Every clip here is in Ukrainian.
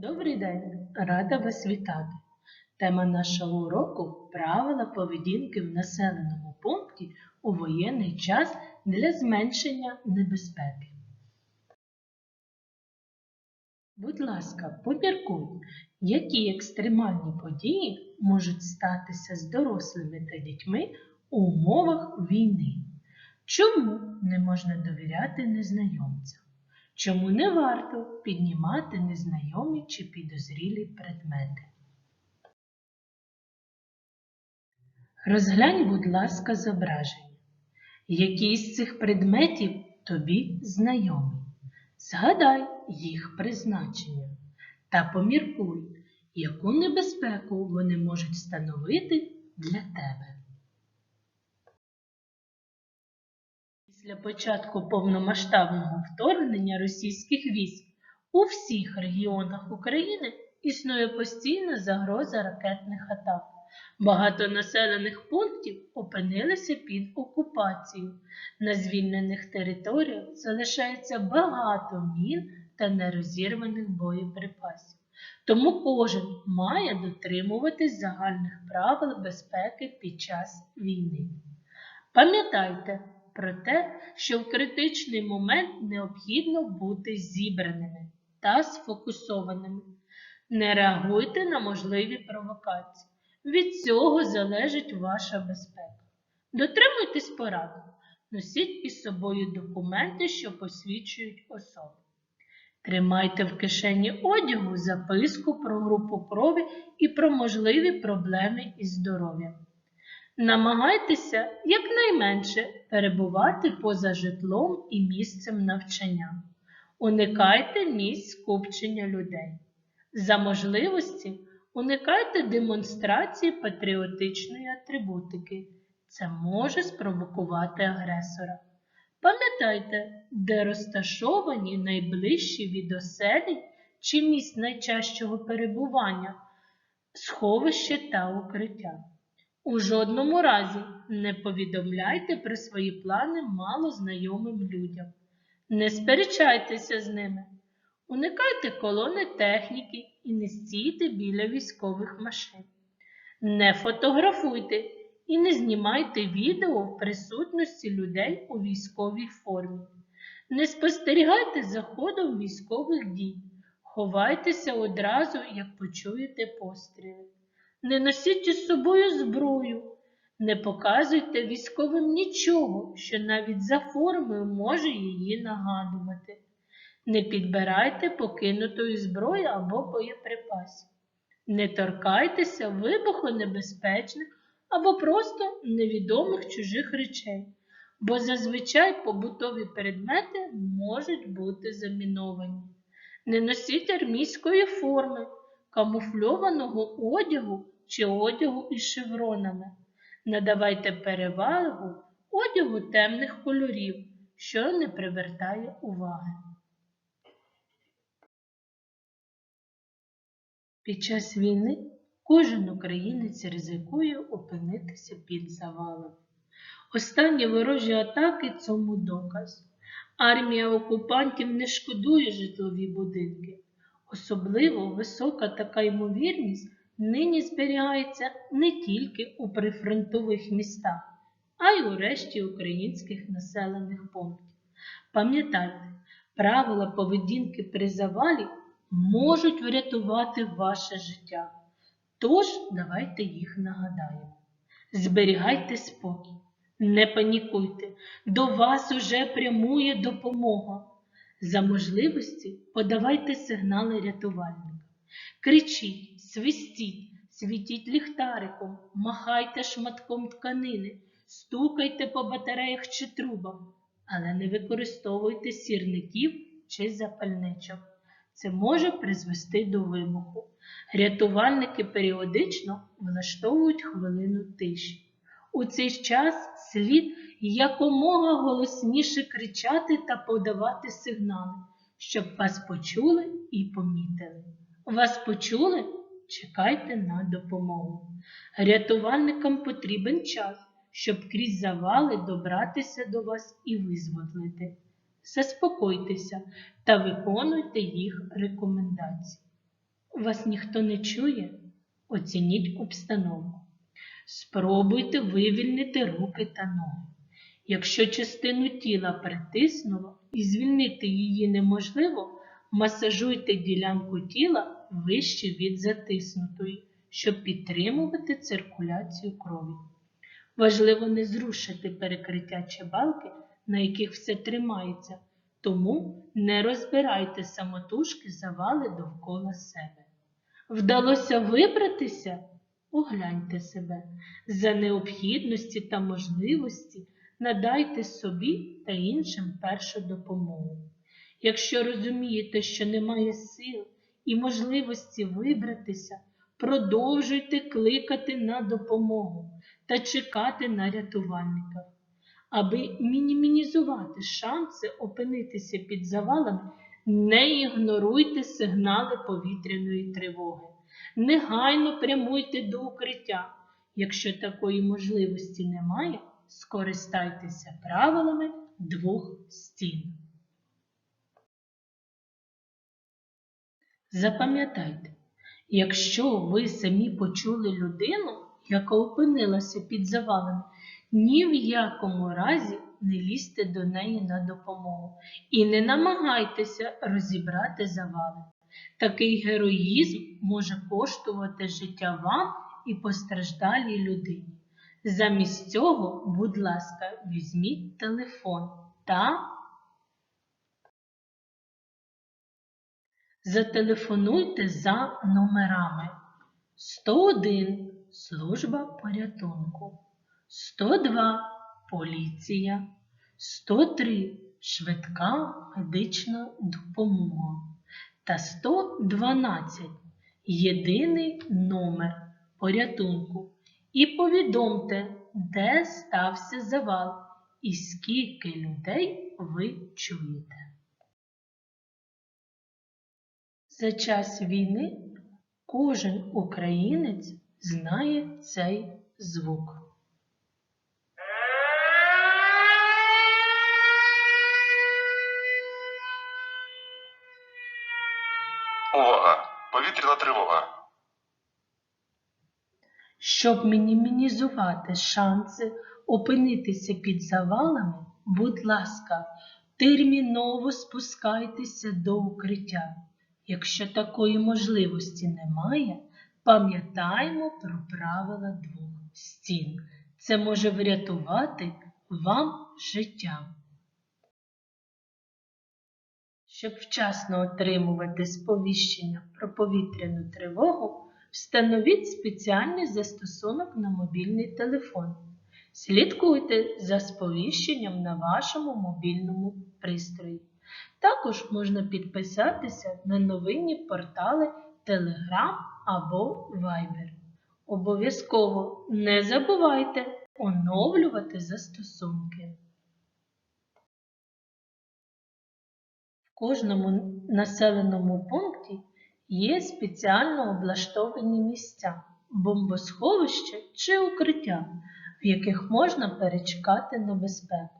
Добрий день! Рада вас вітати! Тема нашого уроку правила поведінки в населеному пункті у воєнний час для зменшення небезпеки. Будь ласка, поміркуй, які екстремальні події можуть статися з дорослими та дітьми у умовах війни. Чому не можна довіряти незнайомцям? Чому не варто піднімати незнайомі чи підозрілі предмети? Розглянь, будь ласка, зображення. Які з цих предметів тобі знайомі? Згадай їх призначення та поміркуй, яку небезпеку вони можуть становити для тебе. Після початку повномасштабного вторгнення російських військ у всіх регіонах України існує постійна загроза ракетних атак. Багато населених пунктів опинилися під окупацією. На звільнених територіях залишається багато мін та нерозірваних боєприпасів. Тому кожен має дотримуватись загальних правил безпеки під час війни. Пам'ятайте, про те, що в критичний момент необхідно бути зібраними та сфокусованими. Не реагуйте на можливі провокації. Від цього залежить ваша безпека. Дотримуйтесь порад. Носіть із собою документи, що посвідчують особу. Тримайте в кишені одягу записку про групу крові і про можливі проблеми із здоров'ям. Намагайтеся якнайменше перебувати поза житлом і місцем навчання. Уникайте місць скупчення людей. За можливості уникайте демонстрації патріотичної атрибутики. Це може спровокувати агресора. Пам'ятайте, де розташовані найближчі від оселі чи місць найчастого перебування, сховище та укриття. У жодному разі не повідомляйте про свої плани малознайомим людям. Не сперечайтеся з ними. Уникайте колони техніки і не стійте біля військових машин. Не фотографуйте і не знімайте відео в присутності людей у військовій формі. Не спостерігайте за ходом військових дій. Ховайтеся одразу, як почуєте постріли. Не носіть із собою зброю, не показуйте військовим нічого, що навіть за формою може її нагадувати. Не підбирайте покинутої зброї або боєприпасів. Не торкайтеся вибухонебезпечних або просто невідомих чужих речей, бо зазвичай побутові предмети можуть бути заміновані. Не носіть армійської форми камуфльованого одягу чи одягу із шевронами. Надавайте перевагу одягу темних кольорів, що не привертає уваги. Під час війни кожен українець ризикує опинитися під завалом. Останні ворожі атаки цьому доказ. Армія окупантів не шкодує житлові будинки. Особливо висока така ймовірність нині зберігається не тільки у прифронтових містах, а й у решті українських населених пунктів. Пам'ятайте, правила поведінки при завалі можуть врятувати ваше життя. Тож давайте їх нагадаємо. Зберігайте спокій, не панікуйте, до вас уже прямує допомога. За можливості подавайте сигнали рятувальника. Кричіть, свистіть, світіть ліхтариком, махайте шматком тканини, стукайте по батареях чи трубам, але не використовуйте сірників чи запальничок. Це може призвести до вибуху. Рятувальники періодично влаштовують хвилину тиші. У цей час слід якомога голосніше кричати та подавати сигнали, щоб вас почули і помітили. Вас почули? Чекайте на допомогу. Рятувальникам потрібен час, щоб крізь завали добратися до вас і визволити. Заспокойтеся та виконуйте їх рекомендації. вас ніхто не чує, оцініть обстановку. Спробуйте вивільнити руки та ноги. Якщо частину тіла притиснуло і звільнити її неможливо, масажуйте ділянку тіла вище від затиснутої, щоб підтримувати циркуляцію крові. Важливо не зрушити перекриття чи балки, на яких все тримається, тому не розбирайте самотужки завали довкола себе. Вдалося вибратися? Огляньте себе. За необхідності та можливості надайте собі та іншим першу допомогу. Якщо розумієте, що немає сил і можливості вибратися, продовжуйте кликати на допомогу та чекати на рятувальника. Аби мінімізувати шанси опинитися під завалами, не ігноруйте сигнали повітряної тривоги. Негайно прямуйте до укриття. Якщо такої можливості немає, скористайтеся правилами двох стін. Запам'ятайте, якщо ви самі почули людину, яка опинилася під завалами, ні в якому разі не лізьте до неї на допомогу і не намагайтеся розібрати завали. Такий героїзм може коштувати життя вам і постраждалій людині. Замість цього, будь ласка, візьміть телефон та зателефонуйте за номерами 101 служба порятунку, 102 поліція, 103 швидка медична допомога та 112 єдиний номер порятунку. І повідомте, де стався завал і скільки людей ви чуєте. За час війни кожен українець знає цей звук. Увага! Повітряна тривога. Щоб мінімізувати шанси опинитися під завалами, будь ласка, терміново спускайтеся до укриття. Якщо такої можливості немає, пам'ятаємо про правила двох стін. Це може врятувати вам життя. Щоб вчасно отримувати сповіщення про повітряну тривогу, встановіть спеціальний застосунок на мобільний телефон. Слідкуйте за сповіщенням на вашому мобільному пристрої. Також можна підписатися на новинні портали Telegram або Viber. Обов'язково не забувайте оновлювати застосунки. Кожному населеному пункті є спеціально облаштовані місця, бомбосховища чи укриття, в яких можна перечекати небезпеку.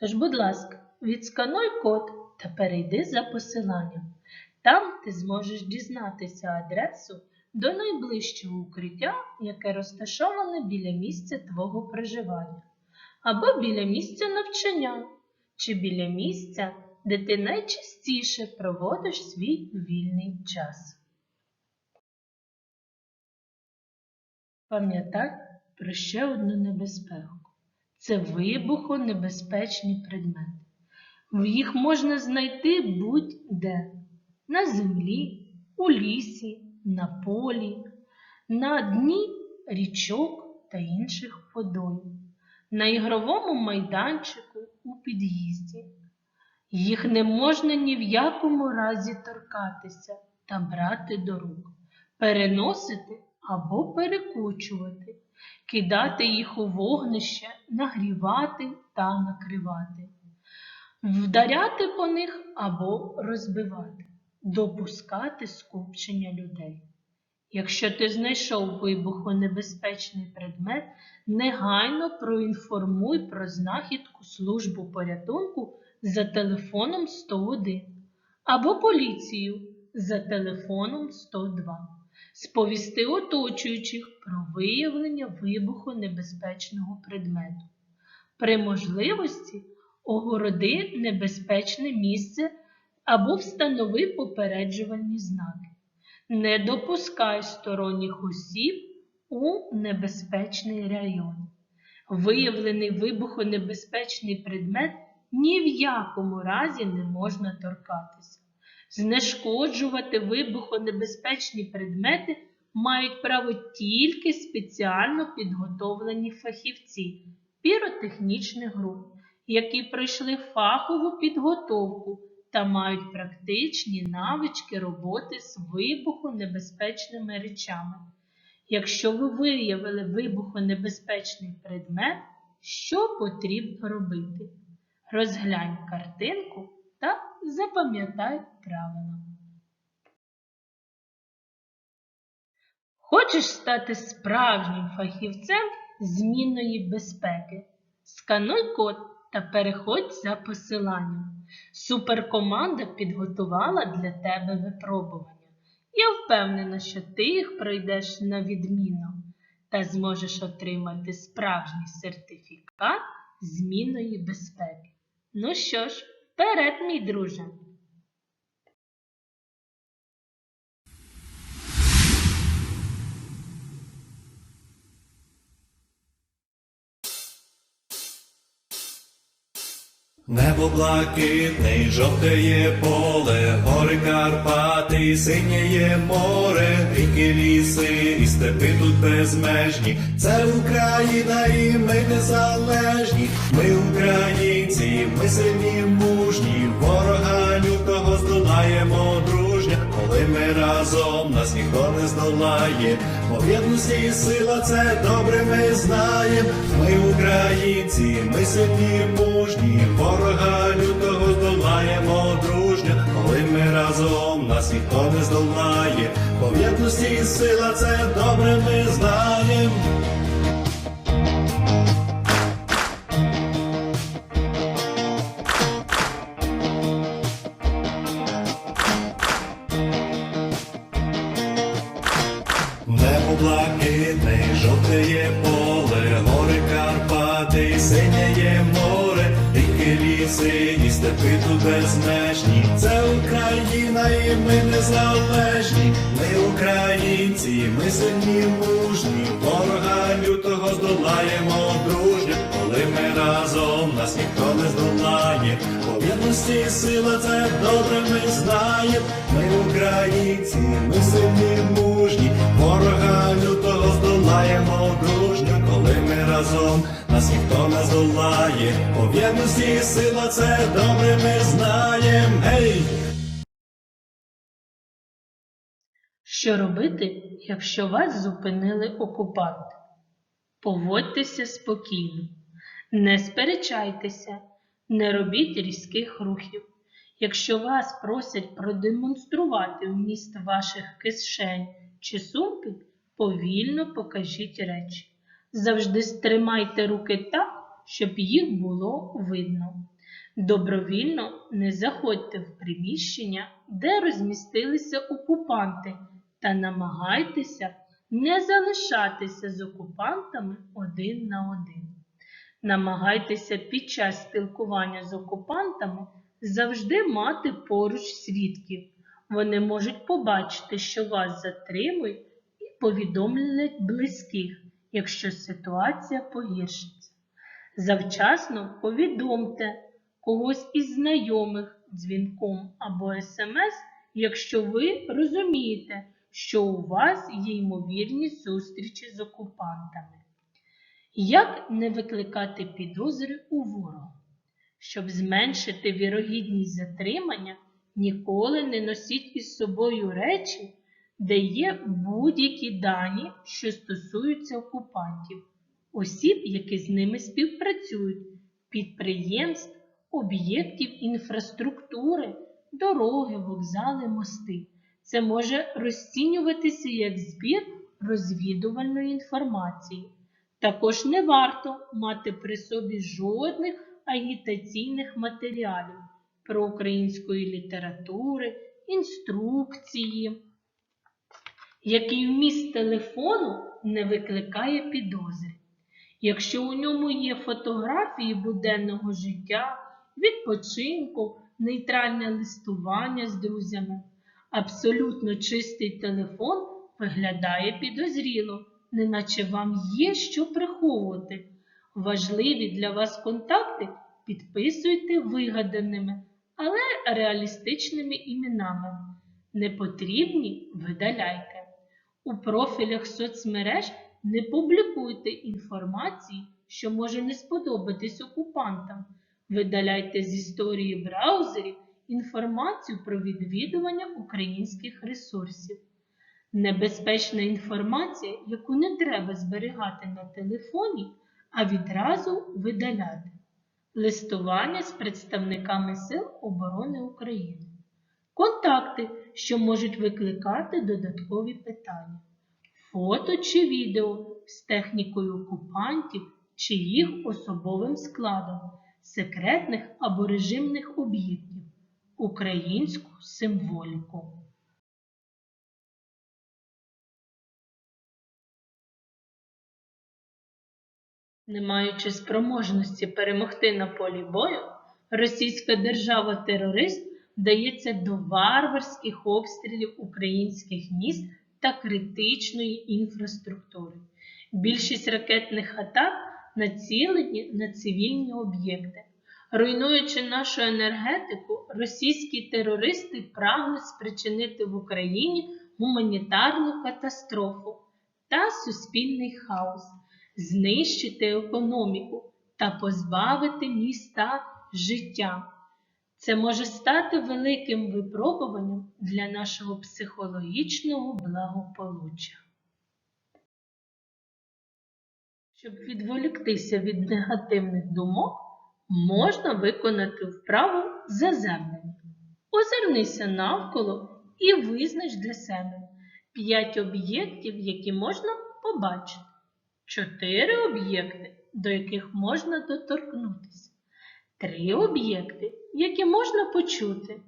Тож, будь ласка, відскануй код та перейди за посиланням. Там ти зможеш дізнатися адресу до найближчого укриття, яке розташоване біля місця твого проживання, або біля місця навчання, чи біля місця, де ти найчастіше проводиш свій вільний час. Пам'ятай про ще одну небезпеку. Це вибухонебезпечні предмети. Їх можна знайти будь-де на землі, у лісі, на полі, на дні річок та інших водойм, на ігровому майданчику у під'їзді. Їх не можна ні в якому разі торкатися та брати до рук, переносити або перекочувати, кидати їх у вогнище, нагрівати та накривати, вдаряти по них або розбивати, допускати скупчення людей. Якщо ти знайшов вибухонебезпечний предмет, негайно проінформуй про знахідку службу порятунку за телефоном 101 або поліцію за телефоном 102, сповісти оточуючих про виявлення вибухонебезпечного предмету. При можливості огороди небезпечне місце або встанови попереджувальні знаки. Не допускай сторонніх осіб у небезпечний район. Виявлений вибухонебезпечний предмет ні в якому разі не можна торкатися. Знешкоджувати вибухонебезпечні предмети мають право тільки спеціально підготовлені фахівці піротехнічних груп, які пройшли фахову підготовку та мають практичні навички роботи з вибухонебезпечними речами. Якщо ви виявили вибухонебезпечний предмет, що потрібно робити? Розглянь картинку та запам'ятай правила. Хочеш стати справжнім фахівцем змінної безпеки? Скануй код та переходь за посиланням. Суперкоманда підготувала для тебе випробування. Я впевнена, що ти їх пройдеш на відмінно та зможеш отримати справжній сертифікат змінної безпеки. Ну що ж, вперед, мій друже! Небо блакитне, жовтеє поле, гори Карпати, синєє море, ріки ліси і степи тут безмежні. Це Україна і ми незалежні. Ми українці, ми сильні, мужні, ворога лютого здолаємо дружня. Коли ми разом нас ніхто не здолає, бо єдності і сила це добре ми знаємо. Ми українці, ми сильні, мужні, ворога лютого здолаємо дружня. Коли ми разом нас ніхто не здолає, бо єдності і сила це добре ми знаємо. Блакитне, жовтеє поле, гори Карпати, синяє море, ріки ліси і степи тут безмежні. Це Україна і ми незалежні. Ми українці, ми сильні, мужні, ворога лютого здолаємо дружньо, коли ми разом нас ніхто не здолає. По єдності сила це добре ми знаємо. Ми українці, ми сильні, мужні, ворога лютого здолаємо дружньо, коли ми разом нас ніхто не здолає. По єдності сила це добре ми знаємо. Гей! Що робити, якщо вас зупинили окупанти? Поводьтеся спокійно, не сперечайтеся, не робіть різких рухів. Якщо вас просять продемонструвати вміст ваших кишень чи сумки, повільно покажіть речі. Завжди стримайте руки так, щоб їх було видно. Добровільно не заходьте в приміщення, де розмістилися окупанти, та намагайтеся не залишатися з окупантами один на один. Намагайтеся під час спілкування з окупантами завжди мати поруч свідків. Вони можуть побачити, що вас затримують, і повідомлять близьких, якщо ситуація погіршиться. Завчасно повідомте когось із знайомих дзвінком або смс, якщо ви розумієте, що у вас є ймовірність зустрічі з окупантами. Як не викликати підозри у ворога? Щоб зменшити вірогідність затримання, ніколи не носіть із собою речі, де є будь-які дані, що стосуються окупантів, осіб, які з ними співпрацюють, підприємств, об'єктів інфраструктури, дороги, вокзали, мости. Це може розцінюватися як збір розвідувальної інформації. Також не варто мати при собі жодних агітаційних матеріалів про української літератури, інструкції, який вміст телефону не викликає підозри. Якщо у ньому є фотографії буденного життя, відпочинку, нейтральне листування з друзями, абсолютно чистий телефон виглядає підозріло, неначе вам є що приховувати. Важливі для вас контакти підписуйте вигаданими, але реалістичними іменами. Непотрібні видаляйте. У профілях соцмереж не публікуйте інформації, що може не сподобатись окупантам. Видаляйте з історії браузерів інформацію про відвідування українських ресурсів. Небезпечна інформація, яку не треба зберігати на телефоні, а відразу видаляти. Листування з представниками Сил оборони України. Контакти, що можуть викликати додаткові питання. Фото чи відео з технікою окупантів чи їх особовим складом, секретних або режимних об'єктів, українську символіку. Не маючи спроможності перемогти на полі бою, російська держава-терорист вдається до варварських обстрілів українських міст та критичної інфраструктури. Більшість ракетних атак націлені на цивільні об'єкти. Руйнуючи нашу енергетику, російські терористи прагнуть спричинити в Україні гуманітарну катастрофу та суспільний хаос, знищити економіку та позбавити міста життя. Це може стати великим випробуванням для нашого психологічного благополуччя. Щоб відволіктися від негативних думок, можна виконати вправу заземлення. Озирнися навколо і визнач для себе 5 об'єктів, які можна побачити, 4 об'єкти, до яких можна доторкнутися, 3 об'єкти, які можна почути,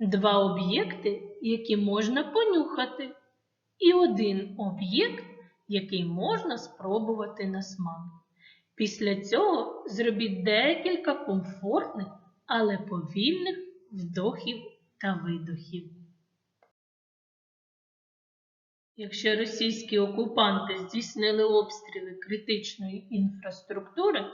2 об'єкти, які можна понюхати, і один об'єкт, який можна спробувати на смак. Після цього зробіть декілька комфортних, але повільних вдохів та видохів. Якщо російські окупанти здійснили обстріли критичної інфраструктури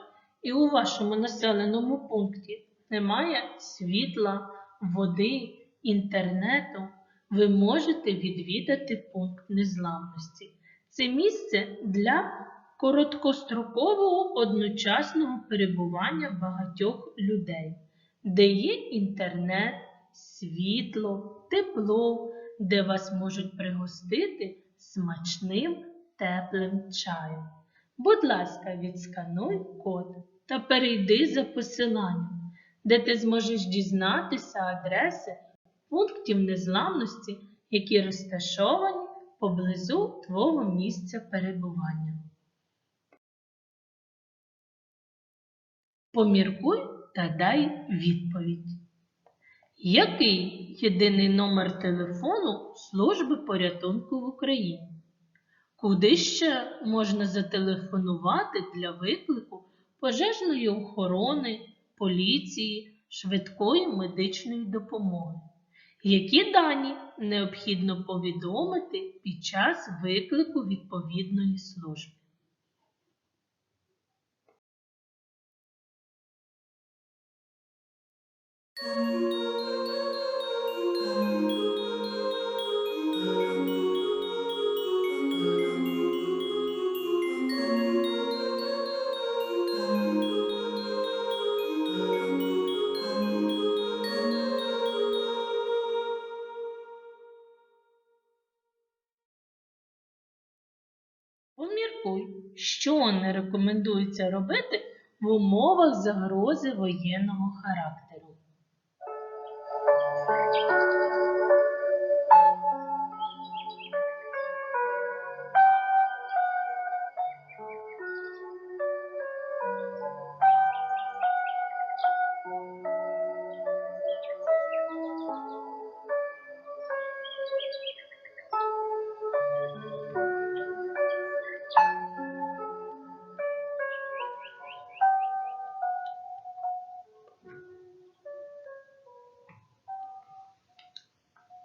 і у вашому населеному пункті немає світла, води, інтернету, ви можете відвідати пункт незламності. Це місце для короткострокового одночасного перебування багатьох людей, де є інтернет, світло, тепло, де вас можуть пригостити смачним теплим чаєм. Будь ласка, відскануй код та перейди за посиланням, де ти зможеш дізнатися адреси пунктів незламності, які розташовані поблизу твого місця перебування. Поміркуй та дай відповідь. Який єдиний номер телефону служби порятунку в Україні? Куди ще можна зателефонувати для виклику пожежної охорони, поліції, швидкої медичної допомоги? Які дані необхідно повідомити під час виклику відповідної служби? Поміркуй, що не рекомендується робити в умовах загрози воєнного характеру. thank you.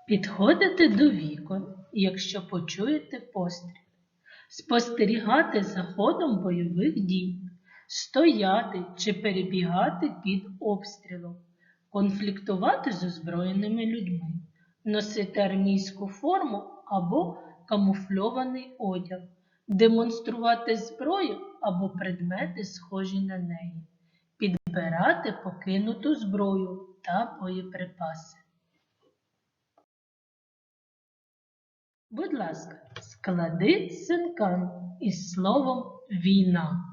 Підходити до вікон, якщо почуєте постріл. Спостерігати за ходом бойових дій, стояти чи перебігати під обстрілом, конфліктувати з озброєними людьми, носити армійську форму або камуфльований одяг, демонструвати зброю або предмети, схожі на неї, підбирати покинуту зброю та боєприпаси. Будь ласка, склади синкам із словом війна.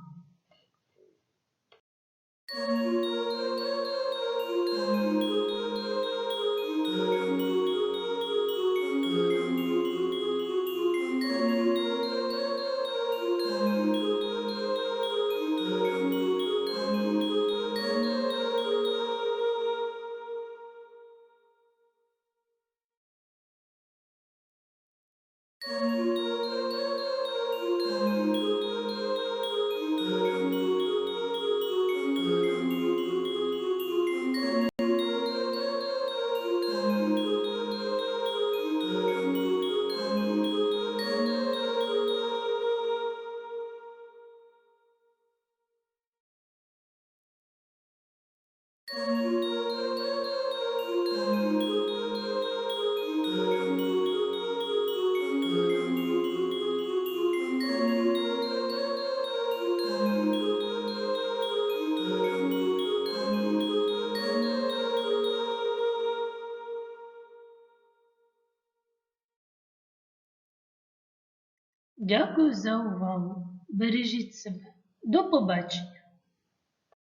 Дякую за увагу. Бережіть себе. До побачення.